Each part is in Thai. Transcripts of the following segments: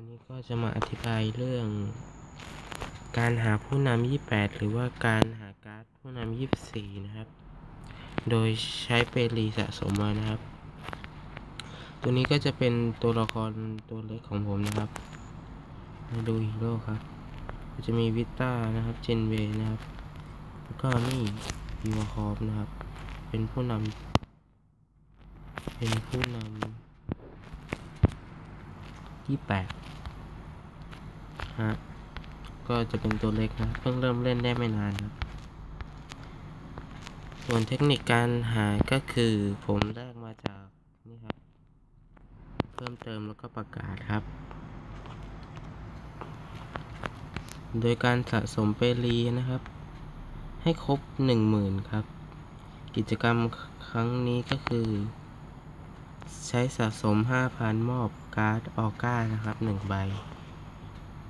วันนี้ก็จะมาอธิบายเรื่อง การหาผู้นำ 28 หรือว่าการหาการ์ดผู้นำ 24 นะครับ โดยใช้เปรีสะสมมานะครับ ตัวนี้ก็จะเป็นตัวละครตัวเล็กของผมนะครับ มาดูฮีโร่ครับ จะมีวิต้านะครับ เจนเวนะครับ แล้วก็นี่ยูวคอฟนะครับ เป็นผู้นำ เป็นผู้นำ ที่แปดฮะก็จะเป็นตัวเล็กนะเพิ่งเริ่มเล่นได้ไม่นานครับส่วนเทคนิคการหาก็คือผมแรกมาจากนี่ครับ เพิ่มเติมแล้วก็ประกาศครับ โดยการสะสมเปรีนะครับ ให้ครบหนึ่งหมื่นครับ กิจกรรมครั้งนี้ก็คือ ใช้สะสม 5,000 มอบการ์ดออก้านะครับ 1 ใบ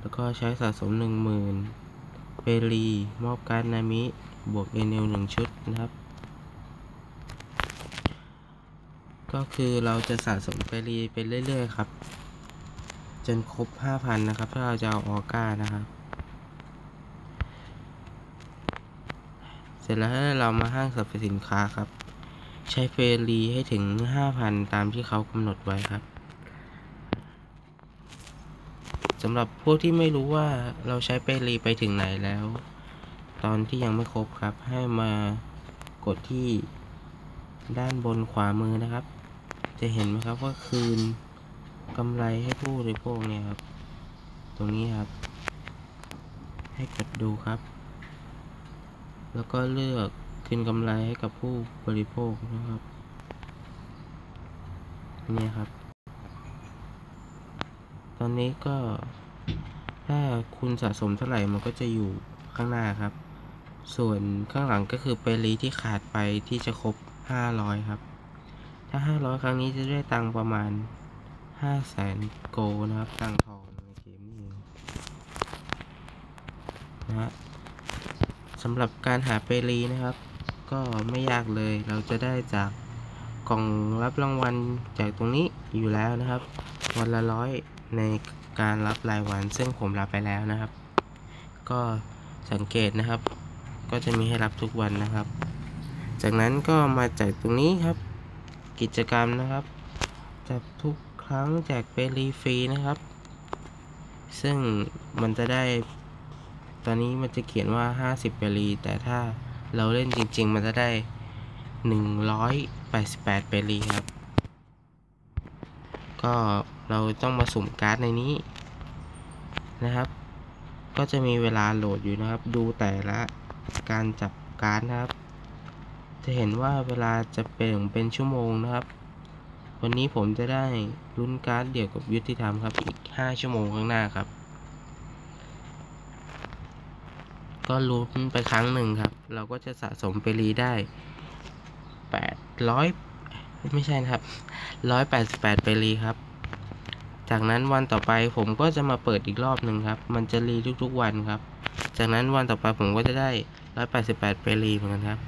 แล้วก็ใช้สะสม 10,000เปรีมอบการ์ดนามิ บวกเอเนล1ชุดนะครับ ก็คือเราจะสะสมเปรีไปเรื่อย ๆ ครับ จนครบ 5,000 นะครับ ถ้าเราจะเอาออก้านะครับ เสร็จแล้วเรามาห้างสรรพสินค้าครับ ช้เฟรีให้ถึง 5,000 ตามที่เขากำหนดไว้ครับสำหรับพวกที่ไม่รู้ว่าเราใช้เฟรีไปถึงไหนแล้ว ตอนที่ยังไม่ครบครับ ให้มากดที่ด้านบนขวามือนะครับ จะเห็นไหมครับว่าคืนกำไรให้ผู้บริโภคเนี่ยครับ ตรงนี้ครับ ให้กดดูครับ แล้วก็เลือก คืนกำไรให้กับผู้บริโภคนะครับนี่ครับ ตอนนี้ก็ถ้าคุณสะสมเท่าไหร่มันก็จะอยู่ข้างหน้าครับ ส่วนข้างหลังก็คือเปรีที่ขาดไปที่จะครบ 500 ครับ ถ้า 500 ครั้งนี้จะได้ตังประมาณ5แสนโกนะครับ ตังทองในเกมนี้นะฮะสำหรับการหาเปรีนะครับ ก็ไม่ยากเลย เราจะได้จากกล่องรับรางวัลจากตรงนี้อยู่แล้วนะครับ วันละร้อยในการรับรายวัน ซึ่งผมรับไปแล้วนะครับ ก็สังเกตนะครับ ก็จะมีให้รับทุกวันนะครับ จากนั้นก็มาจากตรงนี้ครับ กิจกรรมนะครับจับทุกครั้งแจกเปรีฟรีนะครับ ซึ่งมันจะได้ ตอนนี้มันจะเขียนว่า 50เปรีแต่ถ้า เราเล่นจริง ๆ มันจะได้ 188เปรีครับ ก็เราต้องมาสุ่มการ์ดในนี้นะครับ ก็จะมีเวลาโหลดอยู่นะครับ ดูแต่ละการจับการ์ดนะครับ จะเห็นว่าเวลาจะเป็นเป็นชั่วโมงนะครับ วันนี้ผมจะได้ลุ้นการ์ดเดี่ยวกับยุทธิธรรมครับ อีก 5 ชั่วโมงข้างหน้าครับ ก็ลุ้นไปครั้งหนึ่งครับ เราก็จะสะสมเปรีได้800ไม่ใช่นะครับ188เปรีครับ จากนั้นวันต่อไปผมก็จะมาเปิดอีกรอบหนึ่งครับ มันจะรีทุกๆวันครับ จากนั้นวันต่อไปผมก็จะได้188เปรีเหมือนกันครับ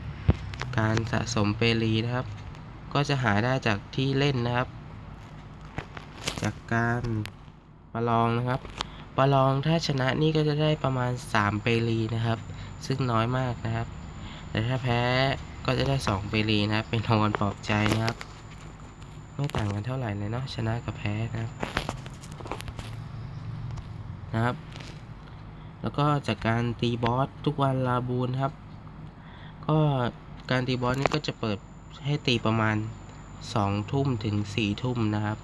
การสะสมเปรีนะครับ ก็จะหาได้จากที่เล่นนะครับ จากการประลองนะครับ ประลองถ้าชนะนี่ก็จะได้ประมาณ 3 เปรีนะครับ ซึ่งน้อยมากนะครับ แต่ถ้าแพ้ก็จะได้ 2 เปรีนะครับ เป็นรางวัลปลอบใจนะครับ ไม่ต่างกันเท่าไหร่เลยเนาะชนะกับแพ้นะครับนะครับ แล้วก็จากการตีบอสทุกวันลาบูนครับ ก็การตีบอสนี่ก็จะเปิดให้ตีประมาณ2ทุ่มถึง4ทุ่มนะครับ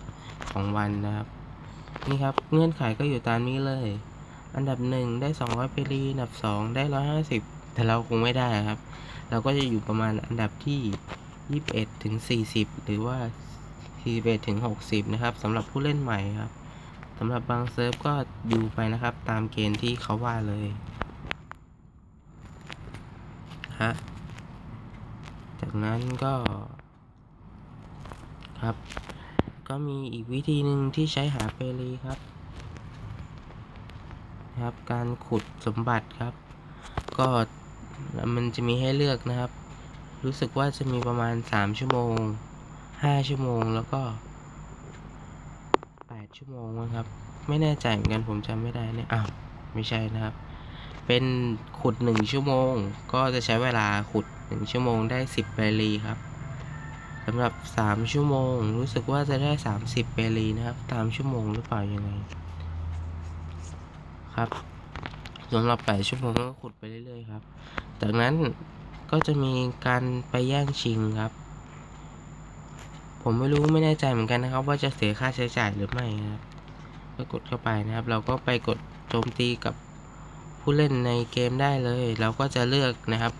ของวันนะครับ นี่ครับเงื่อนไขก็อยู่ตามนี้เลย อันดับ 1 ได้ 200เปรีอันดับ 2 ได้ 150 แต่เราคงไม่ได้ครับ เราก็จะอยู่ประมาณอันดับที่ 21ถึง40 หรือว่า 41ถึง60 นะครับสำหรับผู้เล่นใหม่ครับสำหรับบางเซิร์ฟก็ดูไปนะครับ ตามเกณฑ์ที่เขาว่าเลยฮะจากนั้นก็ครับ ก็มีอีกวิธีหนึ่งที่ใช้หาเปรีครับนะครับ การขุดสมบัติครับ ก็มันจะมีให้เลือกนะครับ รู้สึกว่าจะมีประมาณ 3 ชั่วโมง 5 ชั่วโมงแล้วก็ 8 ชั่วโมงนะครับ ไม่แน่ใจเหมือนกันผมจำไม่ได้เนี่ยอ้าวไม่ใช่นะครับ เป็นขุดหนึ่งชั่วโมง ก็จะใช้เวลาขุดหนึ่งชั่วโมงได้สิบเปรีครับ สำหรับสามชั่วโมง รู้สึกว่าจะได้สามสิบเปรีนะครับตามชั่วโมงหรือเปล่ายังไง ครับสำหรับแปดชั่วโมงก็ขุดไปเรื่อยๆครับ จากนั้นก็จะมีการไปแย่งชิงครับ ผมไม่รู้ไม่แน่ใจเหมือนกันนะครับ ว่าจะเสียค่าใช้จ่ายหรือไม่นะครับก็กดเข้าไปนะครับ เราก็ไปกดโจมตีกับผู้เล่นในเกมได้เลย เราก็จะเลือกนะครับ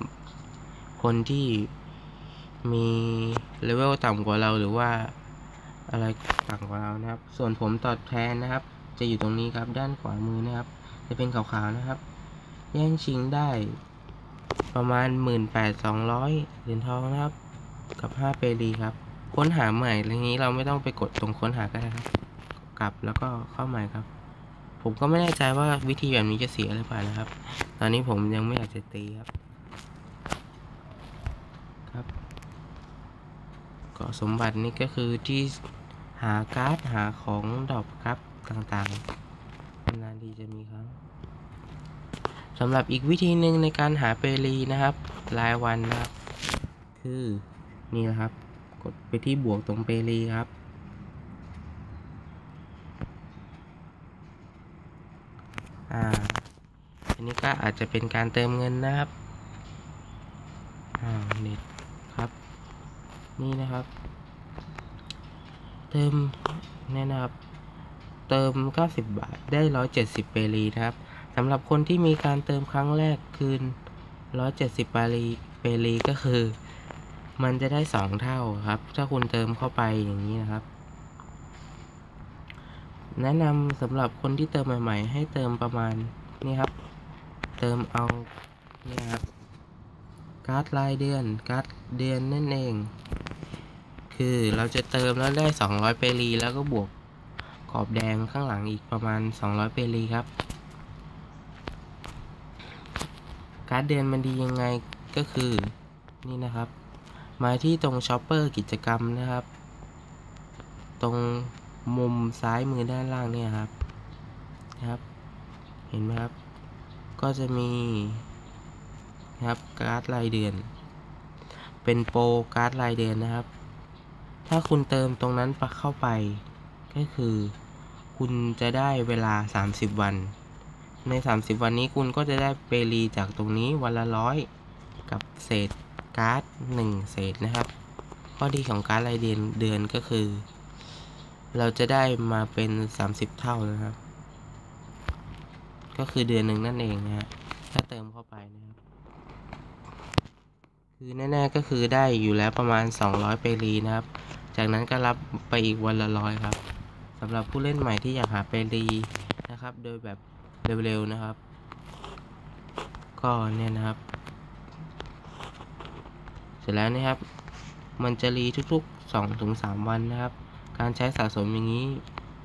คนที่ มีเลเวลต่ำกว่าเราหรือว่าอะไรต่ำกว่าเรานะครับ ส่วนผมตอบแทนนะครับ จะอยู่ตรงนี้ครับด้านขวามือนะครับ จะเป็นขาวๆนะครับ แย่งชิงได้ประมาณ 18,200เหรียญทองนะครับ กับ 5 เปรีครับ ค้นหาใหม่อะไรนี้เราไม่ต้องไปกดตรงค้นหาก็ได้ครับ กลับแล้วก็เข้าใหม่ครับ ผมก็ไม่แน่ใจว่าวิธีแบบนี้จะเสียหรือเปล่านะครับ ตอนนี้ผมยังไม่อยากจะตีครับ ก็สมบัตินี่ก็คือที่หาการ์ดหาของดอปครับต่างๆนานทีจะมีครั้งสำหรับอีกวิธีหนึ่งในการหาเปรีนะครับ รายวันนะครับ คือนี่นะครับ กดไปที่บวกตรงเปรีครับ อ่า อันนี้ก็อาจจะเป็นการเติมเงินนะครับ อ่าเน็ต นี่นะครับ เติมเนี่ยนะครับ เติม 90 บาทได้ 170 เปรีนะครับสำหรับคนที่มีการเติมครั้งแรกคืน 170 เปรีเปรีก็คือ มันจะได้ 2 เท่าครับ ถ้าคุณเติมเข้าไปอย่างนี้นะครับ แนะนำสำหรับคนที่เติมใหม่ ๆ ให้เติมประมาณนี่ครับ เติมเอาเนี่ยครับการ์ดรายเดือนการ์ดเดือนนั่นเอง คือเราจะเติมแล้วได้ 200 เปรีแล้วก็บวกขอบแดงข้างหลังอีกประมาณ 200 เปรีครับ การ์ดเดือนมันดียังไงก็คือนี่นะครับ มาที่ตรงช็อปเปอร์กิจกรรมนะครับ ตรงมุมซ้ายมือด้านล่างเนี่ยครับนะครับ เห็นไหมครับ ก็จะมีนะครับการ์ดรายเดือน เป็นโปรการ์ดรายเดือนนะครับ ถ้าคุณเติมตรงนั้นปักเข้าไป ก็คือ คุณจะได้เวลา 30 วัน ใน 30 วันนี้คุณก็จะได้เปรีจากตรงนี้วันละร้อยกับเศษการ์ด1เศษนะครับ ข้อดีของการ์ดรายเดือนเดือนก็คือ เราจะได้มาเป็น 30 เท่านะครับ ก็คือเดือนหนึ่งนั่นเองนะฮะถ้าเติมเข้าไปนะครับ คือแน่ๆก็คือได้อยู่แล้วประมาณ 200 เปรีนะครับ จากนั้นก็รับไปอีกวันละร้อยครับสำหรับผู้เล่นใหม่ที่อยากหาเปรีนะครับ โดยแบบเร็วๆนะครับ ก็เนี่ยนะครับ เสร็จแล้วนะครับ มันจะรีทุกๆ2-3ถึงวันนะครับ การใช้สะสมอย่างนี้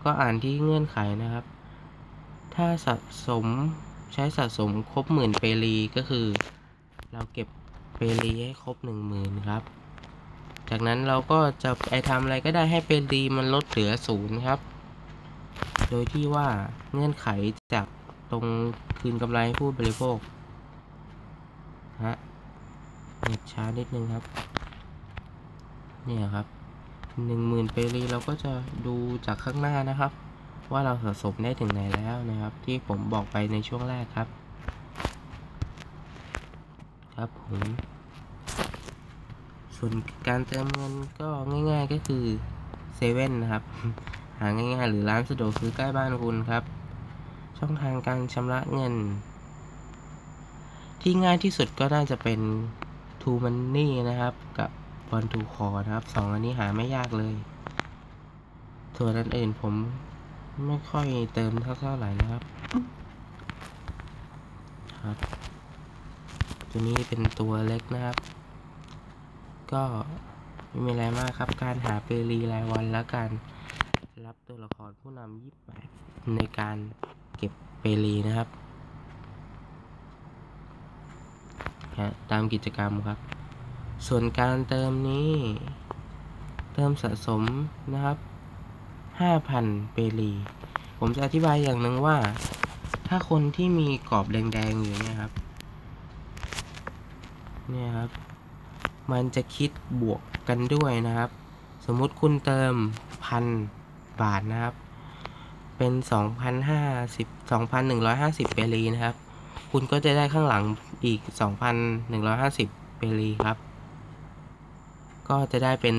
ก็อ่านที่เงื่อนไขนะครับ ถ้าสะสมใช้สะสมครบหมื่นเปรีก็คือ เราเก็บเปรีให้ครบหนึ่งหมื่นครับ จากนั้นเราก็จะไปทำอะไรก็ได้ให้เปรีมันลดเหลือศูนย์ครับ โดยที่ว่าเงื่อนไขจากตรงคืนกำไรผู้บริโภคฮะเน็ตช้านิดนึงครับ เนี่ยครับหนึ่งหมื่นเปรีเราก็จะดูจากข้างหน้านะครับ ว่าเราสะสมได้ถึงไหนแล้วนะครับ ที่ผมบอกไปในช่วงแรกครับ ครับผม ส่วนการเติมเงินก็ง่ายๆก็คือเซเว่นนะครับ หาง่ายๆ หรือร้านสะดวกซื้อใกล้บ้านคุณครับ ช่องทางการชำระเงิน ที่ง่ายที่สุดก็น่าจะเป็น t ูมันนี่นะครับ กับบอลทูคอนะครับสองอันนี้หาไม่ยากเลยส่วนอันอื่นผมไม่ค่อยเติมเท่าไหร่นะครับครับ ตัวนี้เป็นตัวเล็กนะครับ ก็ไม่มีอะไรมากครับ การหาเปรีรายวันและการรับตัวละครผู้นำยี่แปดในการเก็บเปรีนะครับฮะตามกิจกรรมครับ ส่วนการเติมนี้ เติมสะสมนะครับ 5,000 เปรีผมจะอธิบายอย่างหนึ่งว่า ถ้าคนที่มีกรอบแดงๆอยู่เนี่ยครับ เนี่ยครับ มันจะคิดบวกกันด้วยนะครับ สมมุติคุณเติมพันบาทนะครับ เป็นสองพันห้าสิบสองพันหนึ่งร้อยห้าสิบเปรีนะครับ คุณก็จะได้ข้างหลังอีกสองพันหนึ่งร้อยห้าสิบเปรีครับ ก็จะได้เป็น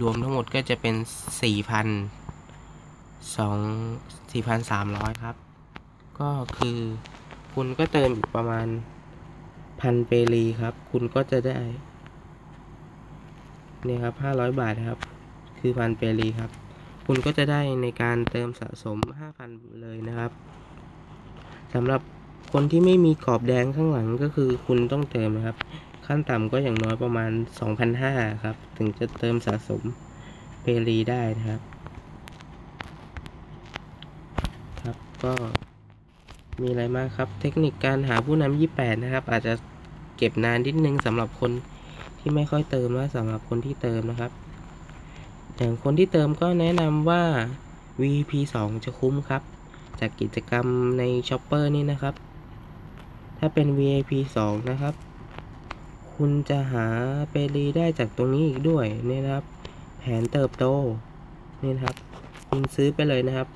รวมทั้งหมดก็จะเป็นสี่พันสองสี่พันสามร้อยครับ ก็คือคุณก็เติมอีกประมาณพันเปรีครับ คุณก็จะได้ นี่ครับห้าร้อยบาทครับ คือพันเปรีครับ คุณก็จะได้ในการเติมสะสม 5,000 เลยนะครับสำหรับคนที่ไม่มีกรอบแดงข้างหลังก็คือคุณต้องเติมนะครับ ขั้นต่ำก็อย่างน้อยประมาณ 2,500 ครับ ถึงจะเติมสะสมเปรีได้นะครับ ครับก็มีอะไรมากครับ เทคนิคการหาผู้นำ28 นะครับ อาจจะเก็บนานนิดนึงสำหรับคน ที่ไม่ค่อยเติมและสำหรับคนที่เติมนะครับอย่างคนที่เติมก็แนะนำว่า VP 2จะคุ้มครับ จากกิจกรรมใน Shopper นี่นะครับ ถ้าเป็น VIP 2นะครับ คุณจะหาเปรีได้จากตรงนี้อีกด้วยนี่นะครับ แผนเติบโตนี่นะครับคุณซื้อไปเลยนะครับ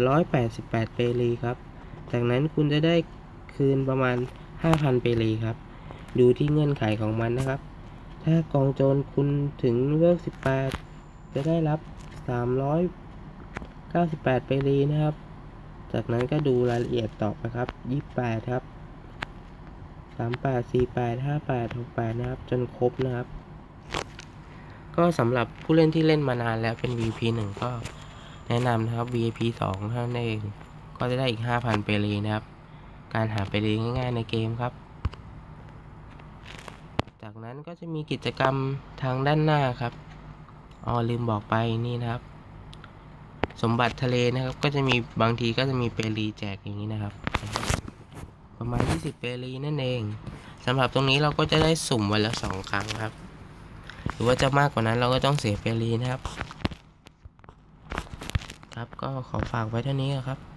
888 เปรีครับ จากนั้นคุณจะได้คืนประมาณ 5,000 เปรีครับ ดูที่เงื่อนไขของมันนะครับ ถ้ากองโจรคุณถึงเวล18 จะได้รับ 398เปรีนะครับ จากนั้นก็ดูรายละเอียดต่อนะครับ 28 ครับ 38 48 58 68 นะครับ จนครบนะครับ ก็สำหรับผู้เล่นที่เล่นมานานแล้วเป็น VP 1 ก็แนะนำนะครับ VIP 2เท่านั้นเอง ก็จะได้อีก 5,000เปรีนะครับ การหาเปรีง่ายๆในเกมครับ จากนั้นก็จะมีกิจกรรมทางด้านหน้าครับอ๋อลืมบอกไปนี่นะครับ สมบัติทะเลนะครับ ก็จะมีบางทีก็จะมีเปรีแจกอย่างนี้นะครับ ประมาณ 20 เปรีนั่นเองสำหรับตรงนี้เราก็จะได้สุ่มวันละสองครั้งครับ หรือว่าจะมากกว่านั้นเราก็ต้องเสียเปรีนะครับ ครับก็ขอฝากไว้เท่านี้ครับ